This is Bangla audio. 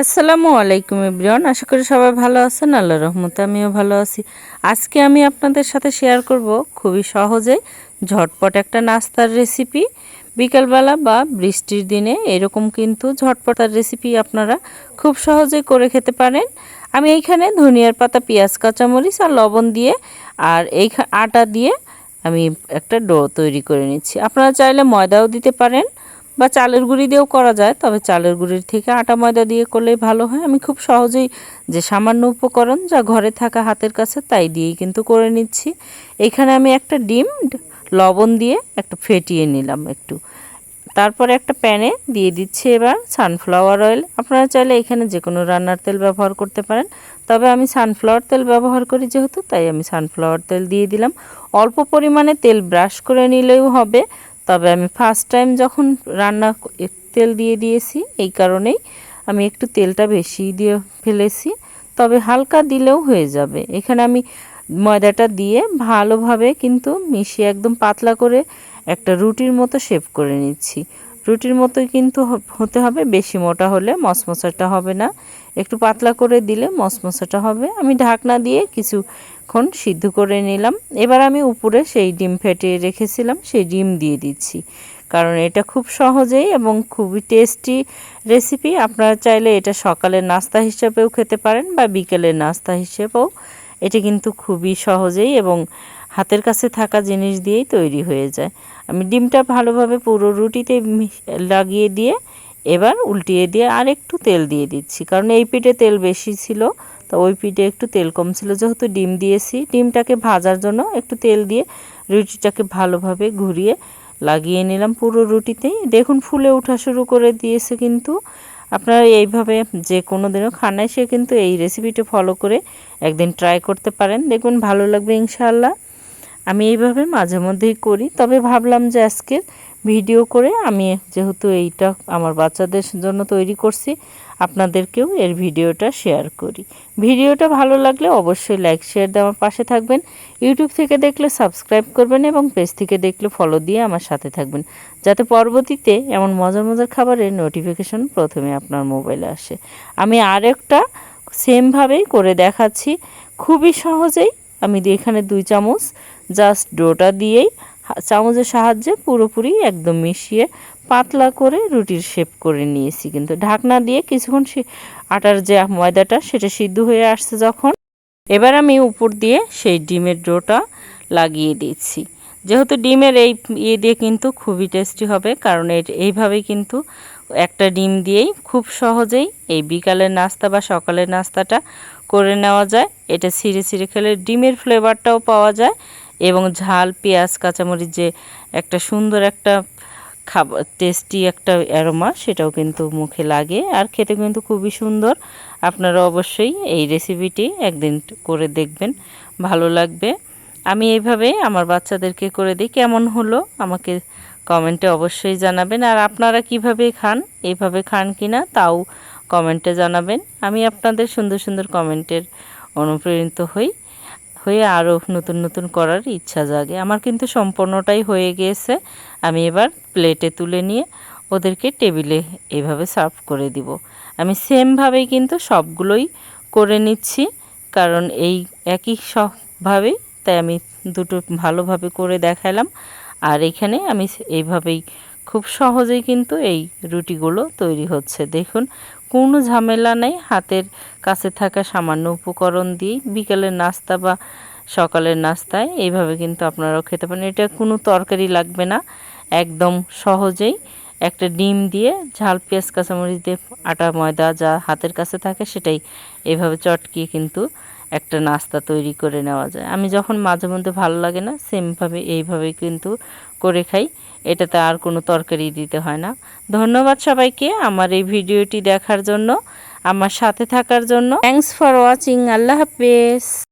আসসালামু আলাইকুম ইব্রিয়ন আশা করি সবাই ভালো আছেন। আল্লাহ রহমতে আমিও ভালো আছি। আজকে আমি আপনাদের সাথে শেয়ার করব খুবই সহজে ঝটপট একটা নাস্তার রেসিপি বিকালবেলা বা বৃষ্টির দিনে এরকম কিন্তু ঝটপটার রেসিপি আপনারা খুব সহজে করে খেতে পারেন। আমি এইখানে ধনিয়ার পাতা, পেঁয়াজ, কাঁচামরিচ আর লবণ দিয়ে আর এই আটা দিয়ে আমি একটা ডো তৈরি করে নিচ্ছি। আপনারা চাইলে ময়দাও দিতে পারেন। বা চালের গুঁড়ি দিয়েও করা যায়, তবে চালের গুঁড়ির থেকে আটা ময়দা দিয়ে করলেই ভালো হয়। আমি খুব সহজেই যে সামান্য উপকরণ যা ঘরে থাকা হাতের কাছে তাই দিয়েই কিন্তু করে নিচ্ছি। এখানে আমি একটা ডিম লবণ দিয়ে একটা ফেটিয়ে নিলাম একটু। তারপরে একটা প্যানে দিয়ে দিচ্ছি এবার সানফ্লাওয়ার অয়েল। আপনারা চাইলে এখানে যে কোনো রান্নার তেল ব্যবহার করতে পারেন, তবে আমি সানফ্লাওয়ার তেল ব্যবহার করি যেহেতু, তাই আমি সানফ্লাওয়ার তেল দিয়ে দিলাম। অল্প পরিমাণে তেল ব্রাশ করে নিলেও হবে। তবে আমি ফার্স্ট টাইম যখন রান্না তেল দিয়ে দিয়েছি, এই কারণেই আমি একটু তেলটা বেশি দিয়ে ফেলেছি। তবে হালকা দিলেও হয়ে যাবে। এখানে আমি ময়দাটা দিয়ে ভালোভাবে কিন্তু মিশিয়ে একদম পাতলা করে একটা রুটির মতো শেপ করে নিচ্ছি। রুটির মতোই কিন্তু হতে হবে, বেশি মোটা হলে মশমশাটা হবে না। একটু পাতলা করে দিলে মশমশাটা হবে। আমি ঢাকনা দিয়ে কিছুক্ষণ সিদ্ধ করে নিলাম। এবার আমি উপরে সেই ডিম ফেটে রেখেছিলাম, সেই ডিম দিয়ে দিচ্ছি। কারণ এটা খুব সহজেই এবং খুবই টেস্টি রেসিপি আপনারা চাইলে এটা সকালের নাস্তা হিসেবেও খেতে পারেন বা বিকেলের নাস্তা হিসেবেও। এটা কিন্তু খুবই সহজেই এবং হাতের কাছে থাকা জিনিস দিয়েই তৈরি হয়ে যায়। আমি ডিমটা ভালোভাবে পুরো রুটিতে লাগিয়ে দিয়ে এবার উল্টিয়ে দিয়ে আর একটু তেল দিয়ে দিচ্ছি। কারণ এই পিঠে তেল বেশি ছিল, তো ওই পিঠে একটু তেল কম ছিল। যেহেতু ডিম দিয়েছি, ডিমটাকে ভাজার জন্য একটু তেল দিয়ে রুটিটাকে ভালোভাবে ঘুরিয়ে লাগিয়ে নিলাম পুরো রুটিতেই। দেখুন, ফুলে ওঠা শুরু করে দিয়েছে কিন্তু। আপনারা এইভাবে যে কোনো দিনও খান সে কিন্তু এই রেসিপিটা ফলো করে একদিন ট্রাই করতে পারেন। দেখুন, ভালো লাগবে ইনশাল্লাহ আমি এইভাবে মাঝে মধ্যেই করি। তবে ভাবলাম যে আজকের ভিডিও করে আমি যেহেতু এইটা আমার বাচ্চাদের জন্য তৈরি করছি, আপনাদেরকেও এর ভিডিওটা শেয়ার করি। ভিডিওটা ভালো লাগলে অবশ্যই লাইক শেয়ার আমার পাশে থাকবেন। ইউটিউব থেকে দেখলে সাবস্ক্রাইব করবেন এবং পেজ থেকে দেখলে ফলো দিয়ে আমার সাথে থাকবেন। যাতে পরবর্তীতে এমন মজার মজার খাবারের নোটিফিকেশন প্রথমে আপনার মোবাইলে আসে। আমি আরেকটা সেমভাবেই করে দেখাচ্ছি। খুবই সহজেই আমি এখানে দুই চামচ জাস্ট ডোটা দিয়েই চামচের সাহায্যে পুরোপুরি একদম মিশিয়ে পাতলা করে রুটির শেপ করে নিয়েছি। কিন্তু ঢাকনা দিয়ে কিছুক্ষণ সে আটার যে ময়দাটা সেটা সিদ্ধ হয়ে আসছে যখন। এবার আমি উপর দিয়ে সেই ডিমের ডোটা লাগিয়ে দিচ্ছি। যেহেতু ডিমের এই ইয়ে দিয়ে কিন্তু খুবই টেস্টি হবে, কারণ এইভাবেই কিন্তু একটা ডিম দিয়েই খুব সহজেই এই বিকালের নাস্তা বা সকালের নাস্তাটা করে নেওয়া যায়। এটা ছিঁড়ে ছিঁড়ে খেলে ডিমের ফ্লেভারটাও পাওয়া যায় এবং ঝাল, পেঁয়াজ, কাঁচামরিচ যে একটা সুন্দর একটা খাবার টেস্টি একটা অ্যারোমা সেটাও কিন্তু মুখে লাগে। আর খেতে কিন্তু খুবই সুন্দর। আপনারা অবশ্যই এই রেসিপিটি একদিন করে দেখবেন, ভালো লাগবে। আমি এইভাবে আমার বাচ্চাদেরকে করে দিই, কেমন হলো আমাকে কমেন্টে অবশ্যই জানাবেন। আর আপনারা কীভাবে খান এইভাবে খান কি না তাও কমেন্টে জানাবেন। আমি আপনাদের সুন্দর সুন্দর কমেন্টের অনুপ্রেরিত হই। হয়ে আরও নতুন নতুন করার ইচ্ছা জাগে। আমার কিন্তু সম্পূর্ণটাই হয়ে গিয়েছে। আমি এবার প্লেটে তুলে নিয়ে ওদেরকে টেবিলে এভাবে সার্ভ করে দিব। আমি সেমভাবেই কিন্তু সবগুলোই করে নিচ্ছি, কারণ এই একই সবভাবেই তাই আমি দুটো ভালোভাবে করে দেখালাম। আর এখানে আমি এইভাবেই খুব সহজেই কিন্তু এই রুটিগুলো তৈরি হচ্ছে। দেখুন কোনো ঝামেলা নেই। হাতের কাছে থাকা সামান্য উপকরণ দিয়ে বিকালের নাস্তা বা সকালের নাস্তায় এইভাবে কিন্তু আপনারাও খেতে পারেন। এটা কোনো তরকারি লাগবে না, একদম সহজেই। একটা ডিম দিয়ে ঝাল, পেঁয়াজ, কাঁচামরিচ দিয়ে আটা, ময়দা যা হাতের কাছে থাকে সেটাই এভাবে চটকিয়ে কিন্তু একটা নাস্তা তৈরি করে নেওয়া যায়। আমি যখন মাঝে মধ্যে ভালো লাগে না, সেমভাবে এইভাবে কিন্তু করে খাই। এটাতে আর কোনো তরকারি দিতে হয় না। ধন্যবাদ সবাইকে আমার এই ভিডিওটি দেখার জন্য, আমার সাথে থাকার জন্য। থ্যাংকস ফর ওয়াচিং আল্লাহ হাফেজ।